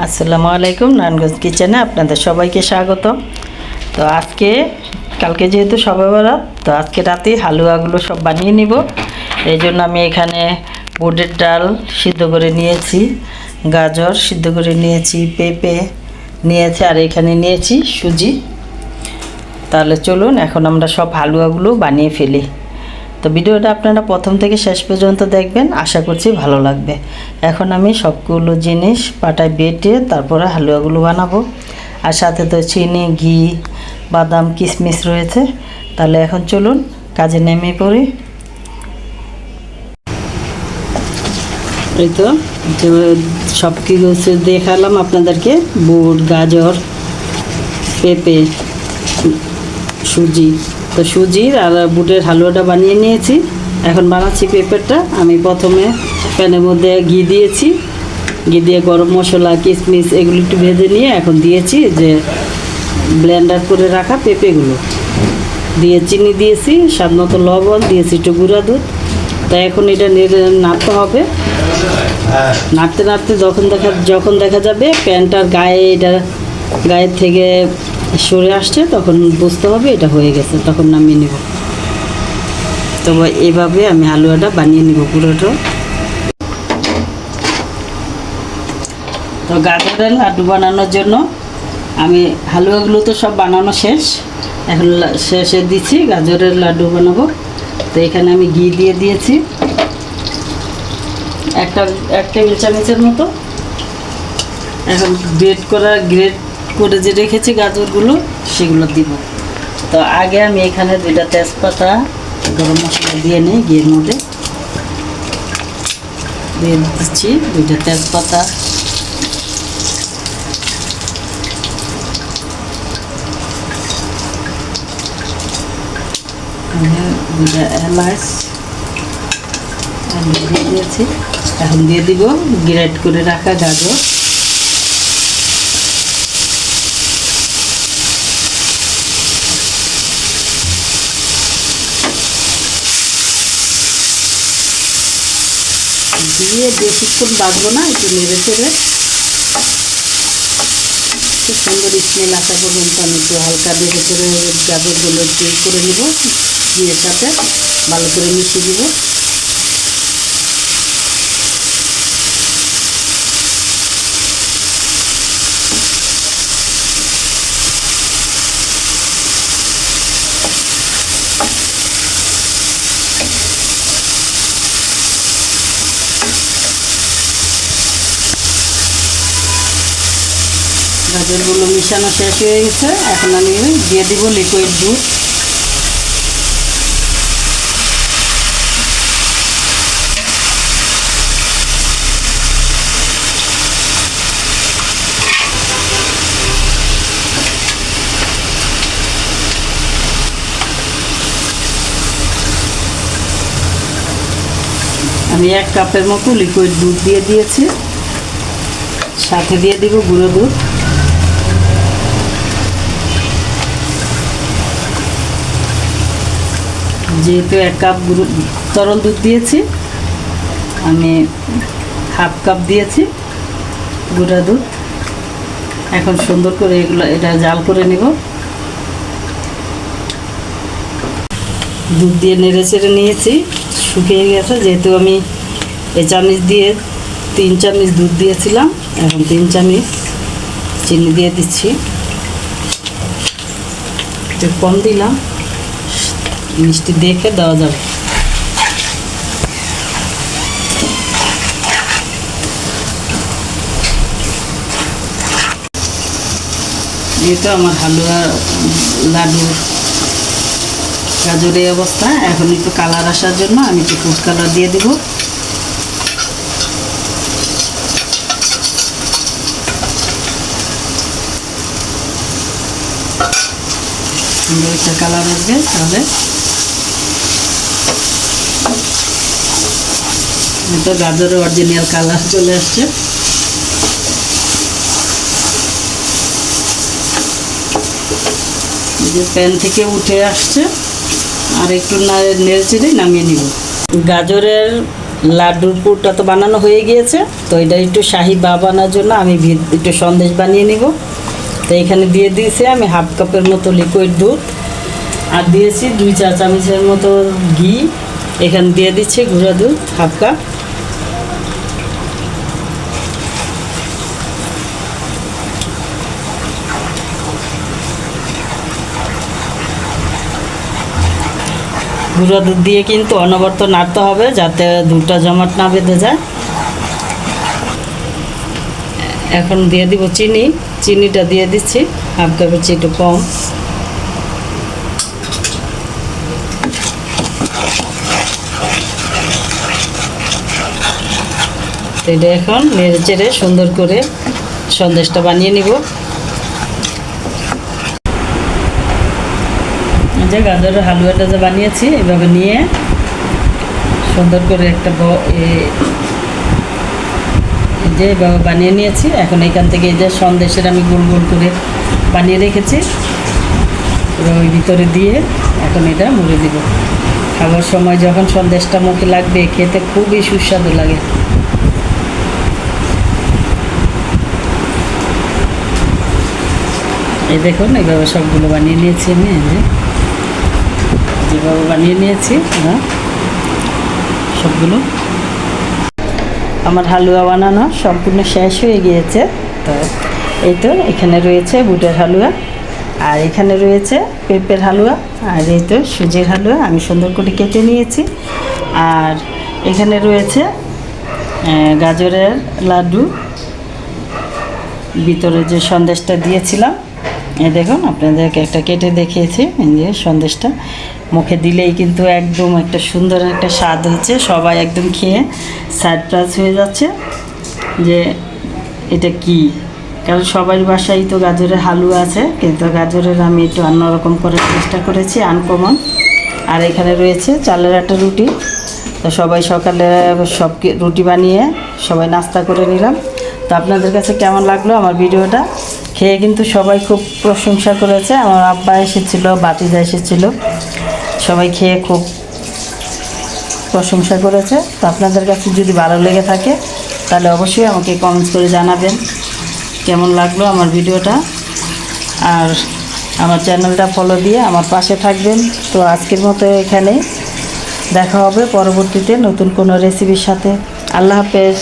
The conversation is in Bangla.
আসসালামু আলাইকুম, নারায়ণগঞ্জ কিচেনে আপনাদের সবাইকে স্বাগত তো আজকে, কালকে যেহেতু সবাই বরাত তো আজকে রাতেই হালুয়াগুলো সব বানিয়ে নিব। এই জন্য আমি এখানে বুটের ডাল সিদ্ধ করে নিয়েছি, গাজর সিদ্ধ করে নিয়েছি, পেঁপে নিয়েছি, আর এখানে নিয়েছি সুজি। তাহলে চলুন, এখন আমরা সব হালুয়াগুলো বানিয়ে ফেলি। তো ভিডিওটা আপনারা প্রথম থেকে শেষ পর্যন্ত দেখবেন, আশা করছি ভালো লাগবে। এখন আমি সবগুলো জিনিস পাটায় বেটে তারপরে হালুয়াগুলো বানাবো। আর সাথে তো চিনি, ঘি, বাদাম, কিশমিশ রয়েছে। তাহলে এখন চলুন কাজে নেমে পড়ি। এই তো সব কিছু দেখালাম আপনাদেরকে। বুট, গাজর, পেঁপে সুজি। তো সুজির আর বুটের হালুয়াটা বানিয়ে নিয়েছি। এখন বানাচ্ছি পেঁপেরটা। আমি প্রথমে প্যানের মধ্যে ঘি দিয়েছি। ঘি দিয়ে গরম মশলা, কিশমিশ এগুলো একটু ভেজে নিয়ে এখন দিয়েছি যে ব্লেন্ডার করে রাখা পেঁপেগুলো। দিয়ে চিনি দিয়েছি, স্বাদ মতো লবণ, দিয়েছি একটু গুঁড়া দুধ। তো এখন এটা নেড়ে নাড়তে হবে। নাড়তে নাড়তে যখন দেখা যখন দেখা যাবে প্যানটার গায়ে, এটা গায়ের থেকে সরে আসছে, তখন বুঝতে হবে এটা হয়ে গেছে, তখন নামিয়ে নিব। তবে এভাবে আমি হালুয়াটা বানিয়ে নিব পুরোটা। তো গাজরের লাড্ডু বানানোর জন্য আমি হালুয়াগুলো তো সব বানানো শেষ। এখন শেষে দিচ্ছি, গাজরের লাড্ডু বানাবো। তো এখানে আমি ঘি দিয়ে দিয়েছি। একটা এক টেবিল চামচের মতো। এখন গ্রেট করা গ্রেট করে যে রেখেছি গাজরগুলো, সেগুলো দিব। তো আগে আমি এখানে দুইটা তেজপাতা, গরম মশলা দিয়ে নিই, ঘিয়ের মধ্যে। দিয়ে দিচ্ছি দুইটা তেজপাতা। এলাচ। আমি দিয়ে দিয়েছি। এখন দিয়ে দিব, গ্রেট করে রাখা গাজর। দিয়ে বেশিক্ষণ বাঁধবো না, একটু নেড়ে চেড়ে। খুব সুন্দর স্মেল আসা পর্যন্ত আমি একটু হালকা নেড়ে চেড়ে একটু ই করে নিব, দিয়ে সাথে ভালো করে মিশিয়ে দিব গাজরগুলো মিশানো শেষ হয়ে গেছে। এখন আমি দিয়ে দিব লিকুইড দুধ। আমি এক কাপের মতো লিকুইড দুধ দিয়ে দিয়েছি। সাথে দিয়ে দিব গুঁড়ো দুধ। যেহেতু এক কাপ তরল দুধ দিয়েছি, আমি হাফ কাপ দিয়েছি গুঁড়া দুধ। এখন সুন্দর করে এগুলো এটা জাল করে নিব। দুধ দিয়ে নেড়ে চেড়ে নিয়েছি, শুকিয়ে গেছে। যেহেতু আমি এই চামচ দিয়ে তিন চামচ দুধ দিয়েছিলাম, এখন তিন চামচ চিনি দিয়ে দিচ্ছি। একটু কম দিলাম। মিষ্টি দেখে দেওয়া যাবে। এই তো আমার হালুয়া লাডুর গাজরের অবস্থা। এখন একটু কালার আসার জন্য আমি একটু ফুড কালার দিয়ে দিব। সুন্দর একটা কালার আসবে তাহলে। তো গাজরের অরিজিনাল কালার চলে আসছে। যে প্যান থেকে উঠে আসছে। আর একটু নেড়ে চেড়ে নামিয়ে নিব। গাজরের লাড্ডুর পুরটা তো বানানো হয়ে গিয়েছে, তো এটা একটু শাহি বা বানানোর জন্য আমি একটু সন্দেশ বানিয়ে নিব। তো এখানে দিয়ে দিয়েছি আমি হাফ কাপের মতো লিকুইড দুধ। আর দিয়েছি, দুই চা চামচের মতো ঘি। এখানে দিয়ে দিচ্ছি গুঁড়া দুধ, হাফ কাপ। গুঁড়ো দুধ দিয়ে কিন্তু অনবরত নাড়তে হবে যাতে দুধটা জমাট না বেঁধে যায়। এখন দিয়ে দিব চিনি। চিনিটা দিয়ে দিচ্ছি, হাফ কাপের চেয়ে একটু কম। এটা এখন নেড়ে চেড়ে সুন্দর করে সন্দেশটা বানিয়ে নিব। যে গাজরের হালুয়াটা যে বানিয়েছি, এভাবে নিয়ে সুন্দর করে একটা যে এভাবে বানিয়ে নিয়েছি। এখন এখান থেকে এই যে সন্দেশের আমি গোল গোল করে বানিয়ে রেখেছি। এবার ওই ভিতরে দিয়ে এখন এটা মুড়ে দিব। খাবার সময় যখন সন্দেশটা মুখে লাগবে, খেতে খুবই সুস্বাদু লাগে। এই দেখুন এইভাবে সবগুলো বানিয়ে নিয়েছি আমি যেভাবে বানিয়ে নিয়েছি সবগুলো। আমার হালুয়া বানানো সম্পূর্ণ শেষ হয়ে গিয়েছে। তো এই তো, এখানে রয়েছে বুটের হালুয়া, আর এখানে রয়েছে পেঁপের হালুয়া, আর এই তো সুজির হালুয়া আমি সুন্দর করে কেটে নিয়েছি। আর এখানে রয়েছে গাজরের লাড্ডু। ভিতরে যে সন্দেশটা দিয়েছিলাম দেখুন, আপনাদেরকে একটা কেটে দেখিয়েছি যে সন্দেশটা। মুখে দিলেই কিন্তু একদম একটা সুন্দর একটা স্বাদ হচ্ছে, সবাই একদম খেয়ে সারপ্রাইজ হয়ে যাচ্ছে যে এটা কি? কারণ সবার বাসায় তো গাজরের হালুয়া আছে, কিন্তু গাজরের আমি একটু অন্যরকম করার চেষ্টা করেছি আনকমন আর এখানে রয়েছে চালের একটা রুটি। তো সবাই সকালে সব রুটি বানিয়ে সবাই নাস্তা করে নিলাম। তো আপনাদের কাছে কেমন লাগল আমার ভিডিওটা? খেয়ে কিন্তু সবাই খুব প্রশংসা করেছে। আমার আব্বা এসেছিল বাতিজা এসেছিল। সবাই খেয়ে খুব প্রশংসা করেছে। তো আপনাদের কাছে যদি ভালো লেগে থাকে, তাহলে অবশ্যই আমাকে কমেন্টস করে জানাবেন কেমন লাগল আমার ভিডিওটা। আর আমার চ্যানেলটা ফলো দিয়ে আমার পাশে থাকবেন। তো আজকের মতো এখানেই। দেখা হবে পরবর্তীতে নতুন কোনো রেসিপির সাথে। আল্লাহ হাফেজ।